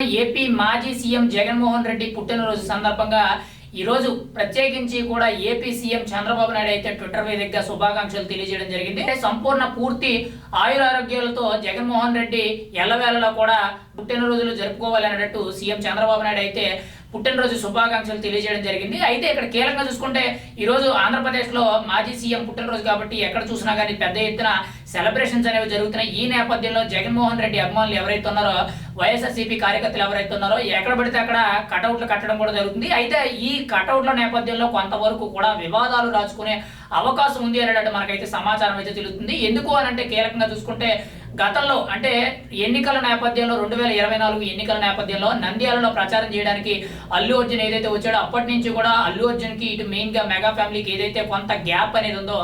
AP మాజీ CM Jaganmohan Reddy పుట్టినరోజు సందర్భంగా ఈ రోజు ప్రత్యేకించి కూడా ఏపీ సీఎం చంద్రబాబు నాయుడు అయితే ట్విట్టర్ వేదికగా శుభాకాంక్షలు తెలియజేయడం జరిగింది. అంటే సంపూర్ణ పూర్తి ఆయురారోగ్యాలతో జగన్మోహన్ రెడ్డి ఎల్లవేళలా కూడా పుట్టినరోజులు జరుపుకోవాలి అన్నట్టు సీఎం చంద్రబాబు నాయుడు అయితే పుట్టినరోజు శుభాకాంక్షలు తెలియజేయడం జరిగింది. అయితే ఇక్కడ కీలకంగా చూసుకుంటే ఈరోజు ఆంధ్రప్రదేశ్లో మాజీ సీఎం పుట్టినరోజు కాబట్టి ఎక్కడ చూసినా కానీ పెద్ద ఎత్తున సెలబ్రేషన్స్ అనేవి జరుగుతున్నాయి. ఈ నేపథ్యంలో జగన్మోహన్ రెడ్డి అభిమానులు ఎవరైతే ఉన్నారో వైఎస్ఆర్సీపీ కార్యకర్తలు ఎవరైతే ఉన్నారో ఎక్కడ పడితే అక్కడ కటౌట్లు కట్టడం కూడా జరుగుతుంది. అయితే ఈ కటౌట్ల నేపథ్యంలో కొంతవరకు కూడా వివాదాలు రాచుకునే అవకాశం ఉంది అనేటట్టు మనకైతే సమాచారం అయితే తెలుస్తుంది. ఎందుకు అని అంటే కీలకంగా చూసుకుంటే గతంలో అంటే ఎన్నికల నేపథ్యంలో రెండు వేల ఇరవై నాలుగు ఎన్నికల నేపథ్యంలో నంద్యాలలో ప్రచారం చేయడానికి అల్లు అర్జున్ ఏదైతే వచ్చాడో అప్పటి నుంచి కూడా అల్లు అర్జున్కి ఇటు మెయిన్గా మెగా ఫ్యామిలీకి ఏదైతే కొంత గ్యాప్ అనేది ఉందో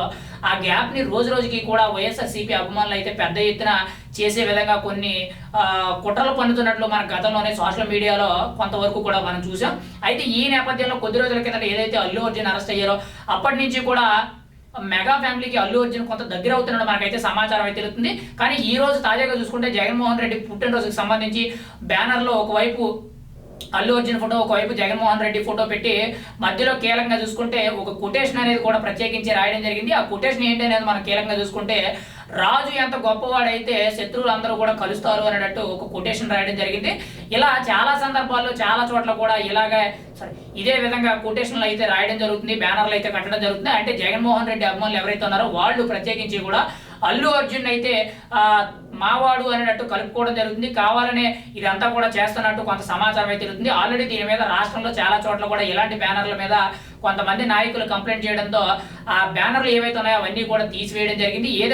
ఆ గ్యాప్ని రోజు రోజుకి కూడా వైఎస్ఆర్సీపీ అభిమానులు అయితే పెద్ద ఎత్తున చేసే విధంగా కొన్ని కుట్రలు పన్నుతున్నట్లు మన గతంలోనే సోషల్ మీడియాలో కొంతవరకు కూడా మనం చూసాం. అయితే ఈ నేపథ్యంలో కొద్ది రోజుల కిందట ఏదైతే అల్లు అర్జున్ అరెస్ట్ అయ్యారో అప్పటి నుంచి కూడా మెగా ఫ్యామిలీకి అల్లు అర్జున్ కొంత దగ్గర అవుతున్నాడు మనకైతే సమాచారం అయితే తెలుస్తుంది. కానీ ఈ రోజు తాజాగా చూసుకుంటే జగన్మోహన్ రెడ్డి పుట్టినరోజుకి సంబంధించి బ్యానర్లో ఒకవైపు అల్లు అర్జున్ ఫోటో ఒకవైపు జగన్మోహన్ రెడ్డి ఫోటో పెట్టి మధ్యలో కీలకంగా చూసుకుంటే ఒక కొటేషన్ అనేది కూడా ప్రత్యేకించి రాయడం జరిగింది. ఆ కొటేషన్ ఏంటి అనేది మనం కీలకంగా చూసుకుంటే రాజు ఎంత గొప్పవాడైతే శత్రువులు అందరూ కూడా కలుస్తారు అనేటట్టు ఒక కొటేషన్ రాయడం జరిగింది. ఇలా చాలా సందర్భాల్లో చాలా చోట్ల కూడా ఇలాగే సారీ ఇదే విధంగా కొటేషన్లు అయితే రాయడం జరుగుతుంది బ్యానర్లు అయితే కట్టడం జరుగుతుంది. అంటే జగన్మోహన్ రెడ్డి అభిమానులు ఎవరైతే ఉన్నారో వాళ్ళు ప్రత్యేకించి కూడా అల్లు అర్జున్ అయితే మావాడు అనేటట్టు కలుపుకోవడం జరుగుతుంది. కావాలనే ఇదంతా కూడా చేస్తున్నట్టు కొంత సమాచారం అయితే జరుగుతుంది ఆల్రెడీ దీని మీద రాష్ట్రంలో చాలా చోట్ల కూడా ఇలాంటి బ్యానర్ల మీద కొంతమంది నాయకులు కంప్లైంట్ చేయడంతో ఆ బ్యానర్లు ఏవైతే ఉన్నాయో అవన్నీ కూడా తీసివేయడం జరిగింది. ఏదైతే